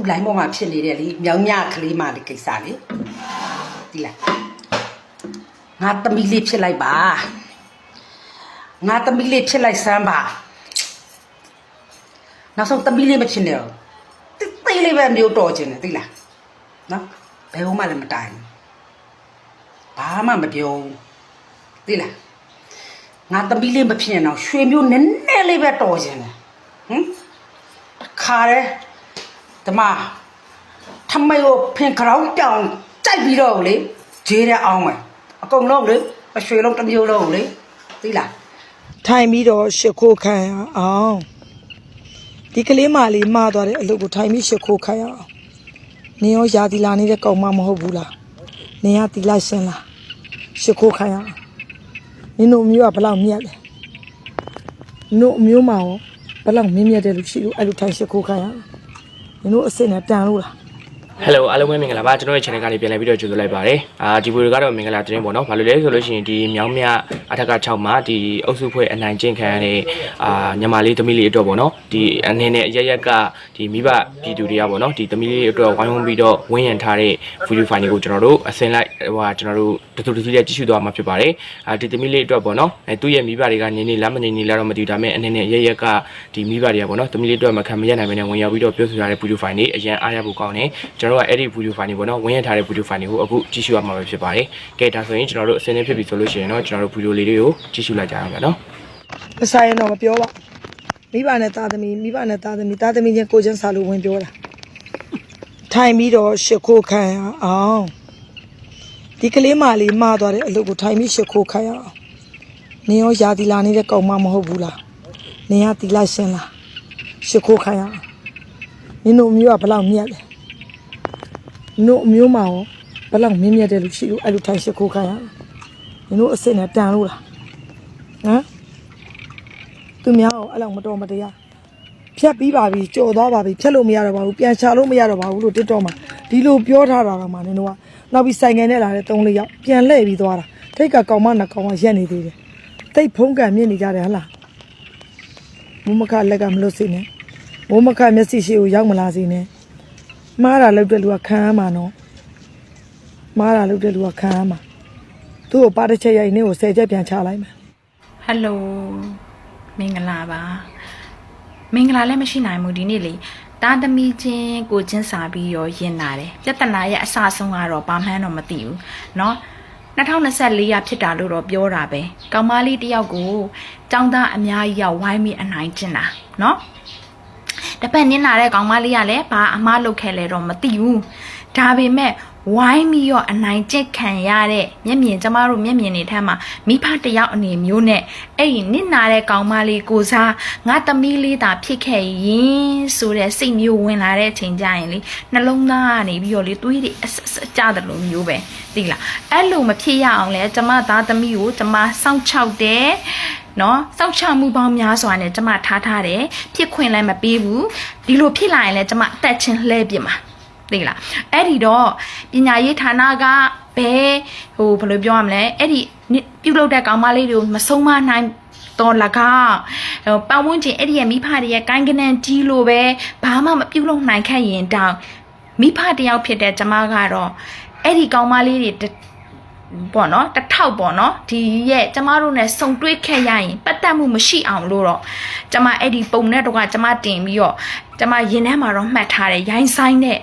ခုလိုင်းပေါ်မှာဖြစ်နေတဲ့လေမြောင်မြကလေးမလေးကိစ္စလေဒီလားငါသမီးလေးဖြစ်လိုက်ပါငါသမီးလေးဖြစ်လိုက်စမ်းပါနောက်ဆုံးသမီးလေးမဖြစ်နဲ့တော့တိတ်သေးလေးပဲမျိုးတော်ခြင်းတယ်သိလားနော်ဘယ်ဘုံမှလည်းမတိုင်ဘူးဘာမှမပြောဘူးသိလားငါသမီးလေးမဖြစ်ရင်တော့ရွှေမျိုးနည်းနည်းလေးပဲတော်ခြင်းတယ်ဟမ်ခါရဲဓ မ္မထမယိုဖင်ခေါင်းတောင်ကြိုက်ပြီးတော့လေဂျေးတဲ့အောင်မယ်အကုန်လုံးလေအရွှေလုံးတစ်မျိုးလုံးလေသိလား ထိုင်ပြီးတော့ရှ िख ိုးခံရအောင်ဒီကလေးမလေးမှားသွားတဲ့အလုပ်ကိုထိုင်ပြီးရှ िख ိုးခံရအောင်နင်ရောယာတီလာနေတဲ့ကောင်မမဟုတ်ဘူးလားနင်ကတီလာရှင်လားရှ िख ိုးခံရအောင်နင်တို့အမျိုးကဘယ်လောက်မြတ်လဲနင်တို့အမျိုးမရောဘယ်လောက်မြင့်မြတ်တယ်လို့ရှိလို့အဲ့လိုထိုင်ရှ िख ိုးခံရအောင် နင်တို့အစ်စ်နဲ့တန်လို့လား ဟယ်လိုအားလုံးပဲမင်္ဂလာပါကျွန်တော်ရဲ့ channel ကနေပြန်လည်ပြီးတော့ကြိုဆိုလိုက်ပါတယ်အာဒီဗီဒီယိုကတော့မင်္ဂလာသတင်းပေါ့နော်ဘာလို့လဲဆိုလို့ရှိရင်ဒီမြောင်းမြအထက်က6မှာဒီအုပ်စုဖွဲ့အနိုင်ကျင့်ခံရတဲ့အာညီမလေးသမီးလေးအတွက်ပေါ့နော်ဒီအနေနဲ့အရရက်ကဒီမိဘပြည်သူတွေကပေါ့နော်ဒီသမီးလေးအတွက်ဝိုင်းဝန်းပြီးတော့ဝင်းရံထားတဲ့ဗီဒီယိုဖိုင်တွေကိုကျွန်တော်တို့အစင်လိုက်ဟိုဟာကျွန်တော်တို့တတူတတူလေးကြည့်ရှုသွားမှာဖြစ်ပါတယ်အာဒီသမီးလေးအတွက်ပေါ့နော်အဲသူ့ရဲ့မိဘတွေကနေနေလားမနေနေလားတော့မသိဘူးဒါပေမဲ့အနေနဲ့အရရက်ကဒီမိဘတွေကပေါ့နော်သမီးလေးအတွက်မခံမရနိုင်ဘဲနဲ့ဝင်ရောက်ပြီးတော့ပြောဆိုရတဲ့ဗီဒီယိုဖိုင်တွေအရင်အားရဖို့ကောင်းတယ်ကျွန်တို့ကအဲ့ဒီဗီဒီယိုဖိုင်တွေပေါ့နော်ဝင်ရထားတဲ့ဗီဒီယိုဖိုင်တွေကိုအခုကြည့်ရှုရမှာပဲဖြစ်ပါတယ်ကဲဒါဆိုရင်ကျွန်တော်တို့အစင်းနေဖြစ်ပြီဆိုလို့ရှိရင်တော့ကျွန်တော်တို့ဗီဒီယိုလေးတွေကိုကြည့်ရှုလိုက်ကြရအောင်နော် မဆိုင်ရင်တော့မပြောပါမိဘနဲ့သားသမီးမိဘနဲ့သားသမီးသားသမီးချင်းကိုချင်းစာလို့ဝင်ပြောတာထိုင်ပြီးတော့ရှ िख ိုးခံရအောင်ဒီကလေးမလေးမှားသွားတဲ့အလုပ်ကိုထိုင်ပြီးရှ िख ိုးခံရအောင်နင်ရောယာတီလာနေတဲ့ကောင်မမဟုတ်ဘူးလားနင်ကတီလာရှင်လားရှ िख ိုးခံရအောင်နင်တို့အမျိုးကဘယ်လောက်မြတ်လဲ နင်တို့အမျိုးမရောဘယ်လောက်မြင့်မြတ်တယ်လို့ရှိလို့အဲ့လိုထိုင်ရှ िख ိုးခံရအောင်နင်တို့အစ်စ်နဲ့တန်လို့လားဟမ်သူများကိုအဲ့လောက်မတော်မတရားဖြတ်ပြီးပါပြီကြော်သွားပါပြီဖြတ်လို့မရတော့ပါဘူးပြန်ချလို့မရတော့ပါဘူးလို့တစ်တော့မှဒီလိုပြောထားတာကမှနင်တို့ကနောက်ပြီးဆိုင်ငယ်နဲ့လာတဲ့၃လေးယောက်ပြန်လှည့်ပြီးသွားတာထိတ်ကကောင်မနဲ့ကောင်မရက်နေသေးတယ်တိတ်ဖုံးကန်မြင့်နေကြတယ်ဟလားမမခလက်ကမလို့စီနဲ့မမခမျက်စိရှိကိုရောက်မလာစီနဲ့ မှားတာလောက်တဲ့လူကခံရမှာနော်မှားတာလောက်တဲ့လူကခံရမှာသူ့ကိုပါတစ်ချက်ရိုက်နေကို၁၀ချက်ပြန်ချလိုက်မယ် ဟယ်လိုမင်္ဂလာပါမင်္ဂလာလည်းမရှိနိုင်ဘူးဒီနေ့လေတာသမီချင်းကိုချင်းစာပြီးရောရင်လာတယ်ပြဿနာရဲ့အစဆုံးကတော့ဘာမှန်းတော့မသိဘူးเนาะ2024ရဖြစ်တာလို့တော့ပြောတာပဲကောင်မလေးတယောက်ကိုចောင်းသားအများကြီးရောက်ဝိုင်းပြီးအနိုင်ကျင်တာเนาะ တပတ်နင်းလာတဲ့ကောင်မလေးကလည်းဘာအမားလုပ်ခဲ့လဲတော့မသိဘူးဒါပေမဲ့ဝိုင်းပြီးတော့အနိုင်ကျင့်ခံရတဲ့မျက်မြင်ကျမတို့မျက်မြင်တွေထက်မှာမိဖတယောက်အနေမျိုးနဲ့အဲ့ဒီနစ်နာတဲ့ကောင်မလေးကိုစားငါသမီးလေးသာဖြစ်ခဲ့ရင်ဆိုတဲ့စိတ်မျိုးဝင်လာတဲ့အချိန်ကျရင်လေနှလုံးသားကနေပြီးတော့လေသွေးတွေအဆက်ဆက်ကြတယ်လို့မျိုးပဲသိလားအဲ့လိုမဖြစ်ရအောင်လဲကျမသားသမီးကိုကျမစောင့်ချောက်တယ် နော်စောင့်ချမှုပေါင်းများစွာနဲ့ကျမထားထားတယ်ဖြစ်ခွင့်လည်းမပေးဘူးဒီလိုဖြစ်လာရင်လည်းကျမအသက်ချင်းလှဲပြစ်မှာသိလားအဲ့ဒီတော့ပညာရေးဌာနကဘယ်ဟိုဘယ်လိုပြောရမလဲအဲ့ဒီပြုတ်လုတဲ့ကောင်မလေးတွေကိုမဆုံးမနိုင်တော့လကားဟိုပတ်ဝန်းကျင်အဲ့ဒီရဲ့မိဖတွေရဲ့ကိုင်းကနန်ကြီးလို့ပဲဘာမှမပြုတ်လုံနိုင်ခဲ့ရင်တောင်မိဖတယောက်ဖြစ်တဲ့ကျမကတော့အဲ့ဒီကောင်မလေးတွေတ ပေါ့နော်တစ်ထောက်ပေါ့နော်ဒီရဲ့ကျမတို့ ਨੇ စုံတွေးခဲ့ရရင်ပတ်သက်မှုမရှိအောင်လို့တော့ကျမအဲ့ဒီပုံနဲ့တော့ကကျမတင်ပြီးတော့ကျမရင်ထဲမှာတော့မှတ်ထားတယ်ရိုင်းဆိုင်တဲ့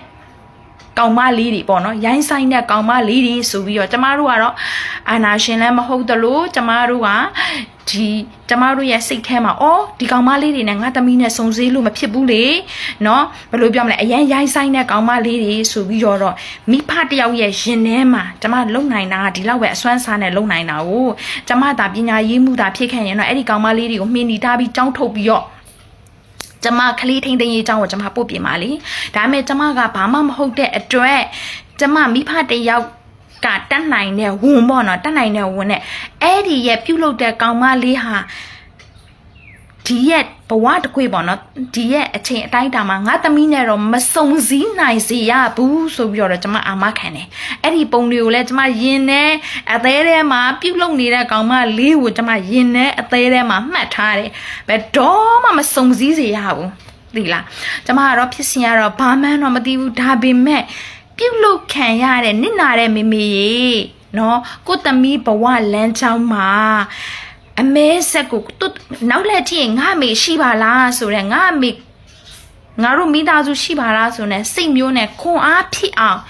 ကောင်မလေးတွေပေါ့နော်ရိုင်းဆိုင်တဲ့ကောင်မလေးတွေဆိုပြီးတော့ကျမတို့ကတော့အာနာရှင်လည်းမဟုတ်သလိုကျမတို့ကဒီကျမတို့ရဲ့စိတ်ထဲမှာအော်ဒီကောင်မလေးတွေနဲ့ငါသမီးနဲ့စုံစည်းလို့မဖြစ်ဘူးလေနော်ဘယ်လိုပြောမလဲအရန်ရိုင်းဆိုင်တဲ့ကောင်မလေးတွေဆိုပြီးတော့တော့မိဖတယောက်ရဲ့ရင်ထဲမှာကျမလုံနိုင်တာကဒီလောက်ပဲအစွမ်းစားနဲ့လုံနိုင်တာကိုကျမသာပညာရေးမှုသာဖြစ်ခဲ့ရင်တော့အဲ့ဒီကောင်မလေးတွေကိုမှင်းနီထားပြီးကြောင်းထုတ်ပြီးတော့ ကျမကလေးထိန်သိမ်းရေးအကြောင်းကိုကျမပို့ပြင်ပါလေဒါပေမဲ့ကျမကဘာမှမဟုတ်တဲ့အတွက်ကျမမိဖတယောက်ကတတ်နိုင်တဲ့ဝန်ပေါ့နော်တတ်နိုင်တဲ့ဝန်နဲ့အဲ့ဒီရဲ့ပြုတ်လုတဲ့ကောင်မလေးဟာ ဒီရဲ့ဘဝတစ်ခွေပေါ့နော်ဒီရဲ့အချိန်အတိုင်းတာမှာငါသမီးနဲ့တော့မစုံစည်းနိုင်စေရဘူးဆိုပြီးတော့ကျမအာမခံတယ်အဲ့ဒီပုံတွေကိုလည်းကျမယင်နေအသေးထဲမှာပြုတ်လုနေတဲ့ကောင်မလေးကိုကျမယင်နေအသေးထဲမှာမှတ်ထားတယ်ဘယ်တော့မှမစုံစည်းစေရဘူးသိလားကျမကတော့ဖြစ်စဉ်ကတော့ဘာမှန်းတော့မသိဘူးဒါပေမဲ့ပြုတ်လုခံရတဲ့နစ်နာတဲ့မေမေရေနော်ကိုသမီးဘဝလမ်းကြောင်းမှာ အမဲဆက်ကိုသူနောက်လက်ထည့်ငါမေရှိပါလားဆိုတော့ငါမေငါတို့မိသားစုရှိပါလားဆိုတော့စိတ်မျိုးနဲ့ခွန်အားဖြစ်အောင်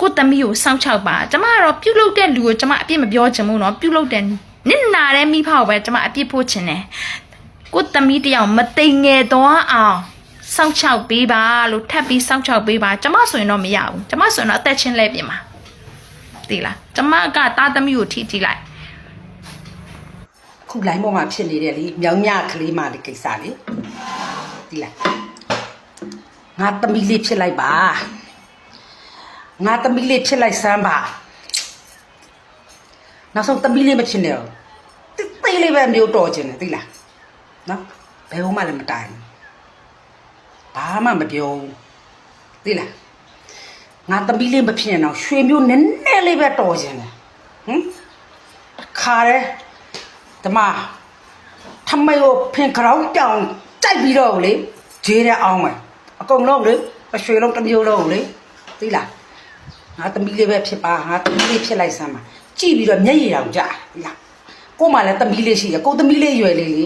ကိုသမီးကိုစောင့်ချောက်ပါကျမကတော့ပြုတ်လုတဲ့လူကိုကျမအပြစ်မပြောချင်ဘူးเนาะပြုတ်လုတဲ့နစ်နာတဲ့မိဖကိုပဲကျမအပြစ်ဖို့ချင်တယ် ကိုသမီးတယောက်မတိမ်ငယ်သွားအောင်စောင့်ချောက်ပေးပါလို့ထပ်ပြီးစောင့်ချောက်ပေးပါကျမဆိုရင်တော့မရဘူးကျမဆိုရင်တော့အသက်ချင်းလဲပြင်ပါသိလားကျမကတာသမီးကိုထိကြည့်လိုက် ခုလိုင်းပေါ်မှာဖြစ်နေတဲ့လေမြောင်မြကလေးမလေးကိစ္စလေဒီလားငါသမီးလေးဖြစ်လိုက်ပါငါသမီးလေးဖြစ်လိုက်စမ်းပါနောက်ဆုံးသမီးလေးမဖြစ်နဲ့တိတ်သေးလေးပဲမျိုးတော်ခြင်းတယ်သိလားနော်ဘယ်ဟိုမှလည်းမတိုင်ဘူးဘာမှမပြောဘူးသိလားငါသမီးလေးမဖြစ်ရင်တော့ရွှေမျိုးနည်းနည်းလေးပဲတော်ခြင်းတယ်ဟမ်ခါရဲဓ မ္မထမေကိုဖင်ခေါင်းတောင်ကြိုက်ပြီးတော့လေဂျေးတဲ့အောင်မယ်အကုန်လုံးလေအရွှေလုံးတစ်မျိုးလုံးလေသိလားငါသမီးလေးပဲဖြစ်ပါငါသမီးလေးဖြစ်လိုက်စမ်းပါကြည့်ပြီးတော့မျက်ရည်တောင်ကြာသိလားကို့မှလည်းသမီးလေးရှိရကို့သမီးလေးရွယ်လေးလေရ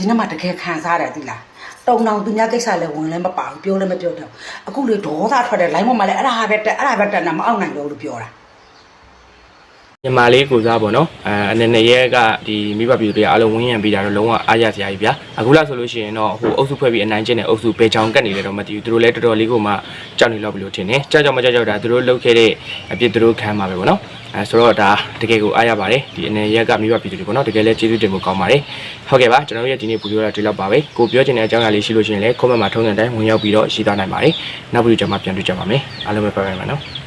င်ထဲမှာတကယ်ခံစားရတယ်သိလားတုံတောင်သူများကိစ္စလည်းဝင်လည်းမပါဘူးပြောလည်းမပြောတော့အခုလေဒေါသထွက်တဲ့ line ပေါ်မှာလည်းအဲ့ဒါပဲတက်အဲ့ဒါပဲတက်နေမအောင်နိုင်တော့လို့ပြောတာ ညီမလေးကိုစားပေါ့နော်အဲအနေနဲ့ရဲကဒီမိဘပြည်သူတွေအားလုံးဝင်းရံပေးတာတော့လုံးဝအားရစရာကြီးဗျာအခုလားဆိုလို့ရှိရင်တော့ဟိုအုပ်စုဖွဲ့ပြီးအနိုင်ကျင့်တဲ့အုပ်စုဘယ်ချောင်ကတ်နေလဲတော့မသိဘူးသူတို့လည်းတော်တော်လေးကိုမှကြောက်နေတော့ဘယ်လိုထင်နေကြောက်ကြောက်မကြောက်ကြောက်တာသူတို့လုပ်ခဲ့တဲ့အပြစ်သူတို့ခံမှာပဲပေါ့နော်အဲဆိုတော့ဒါတကယ်ကိုအားရပါတယ်ဒီအနေရက်ကမိဘပြည်သူတွေပေါ့နော်တကယ်လည်းကျေးဇူးတင်ဖို့ကောင်းပါတယ်ဟုတ်ကဲ့ပါကျွန်တော်တို့ရဲ့ဒီနေ့ဗီဒီယိုကဒီလောက်ပါပဲကိုပြောချင်တဲ့အကြောင်းအရာလေးရှိလို့ရှိရင်လည်း comment မှာထုံးစံတိုင်းဝင်ရောက်ပြီးတော့ရှိသားနိုင်ပါတယ်နောက်ဗီဒီယိုကြမှာပြန်တွေ့ကြပါမယ်အားလုံးပဲ拜拜ပါနော်